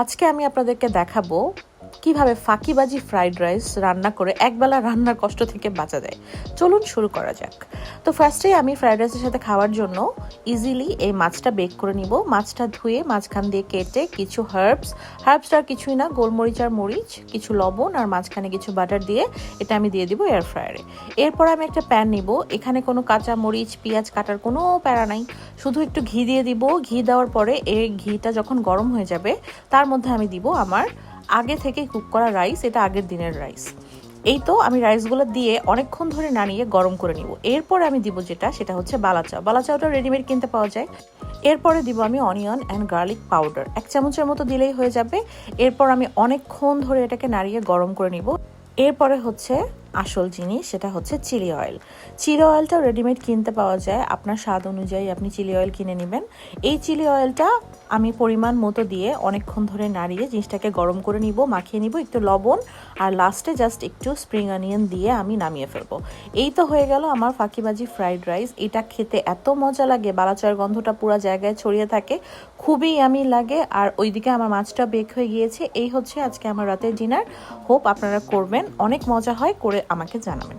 আজকে আমি আপনাদেরকে দেখাবো কীভাবে ফাঁকিবাজি ফ্রাইড রাইস রান্না করে একবেলা রান্নার কষ্ট থেকে বাঁচা যায়। চলুন শুরু করা যাক। তো ফার্স্টেই আমি ফ্রাইড রাইসের সাথে খাওয়ার জন্য ইজিলি এই মাছটা বেক করে নিব। মাছটা ধুয়ে মাঝখান দিয়ে কেটে কিছু হার্বস হার্বসটা আর কিছুই না, গোলমরিচ আর মরিচ, কিছু লবণ আর মাঝখানে কিছু বাটার দিয়ে এটা আমি দিয়ে দিব এয়ার ফ্রায়ারে এরপর আমি একটা প্যান নিব। এখানে কোনো কাঁচা মরিচ, পেঁয়াজ কাটার কোনো প্যারা নাই। শুধু একটু ঘি দিয়ে দিব। ঘি দেওয়ার পরে এই ঘিটা যখন গরম হয়ে যাবে, তার মধ্যে আমি দিব আমার আগে থেকে কুক করা রাইস এটা আগের দিনের রাইস এই তো আমি রাইসগুলো দিয়ে অনেকক্ষণ ধরে নাড়িয়ে গরম করে নিব। এরপর আমি দিব যেটা, সেটা হচ্ছে বালাচাও। বালাচাওটা রেডিমেড কিনতে পাওয়া যায়। এরপরে দিব আমি অনিয়ন অ্যান্ড গার্লিক পাউডার এক চামচের মতো দিলেই হয়ে যাবে। এরপর আমি অনেকক্ষণ ধরে এটাকে নাড়িয়ে গরম করে নিব। এরপরে হচ্ছে আসল জিনিস, সেটা হচ্ছে চিলি অয়েল। চিলি অয়েলটা রেডিমেড কিনতে পাওয়া যায়। আপনার স্বাদ অনুযায়ী আপনি চিলি অয়েল কিনে নেবেন। এই চিলি অয়েলটা আমি পরিমাণ মতো দিয়ে অনেকক্ষণ ধরে নাড়িয়ে জিনিসটাকে গরম করে নিব, মাখিয়ে নিব, একটু লবণ, আর লাস্টে জাস্ট একটু স্প্রিং অনিয়ন দিয়ে আমি নামিয়ে ফেলব। এই তো হয়ে গেল আমার ফাঁকিবাজি ফ্রাইড রাইস এটা খেতে এত মজা লাগে বালাচয়ের গন্ধটা পুরো জায়গায় ছড়িয়ে থাকে, খুবই আমি লাগে। আর ওইদিকে আমার মাছটা বেক হয়ে গিয়েছে। এই হচ্ছে আজকে আমার রাতের ডিনার হোপ আপনারা করবেন। অনেক মজা হয় করে আমাকে জানাবেন।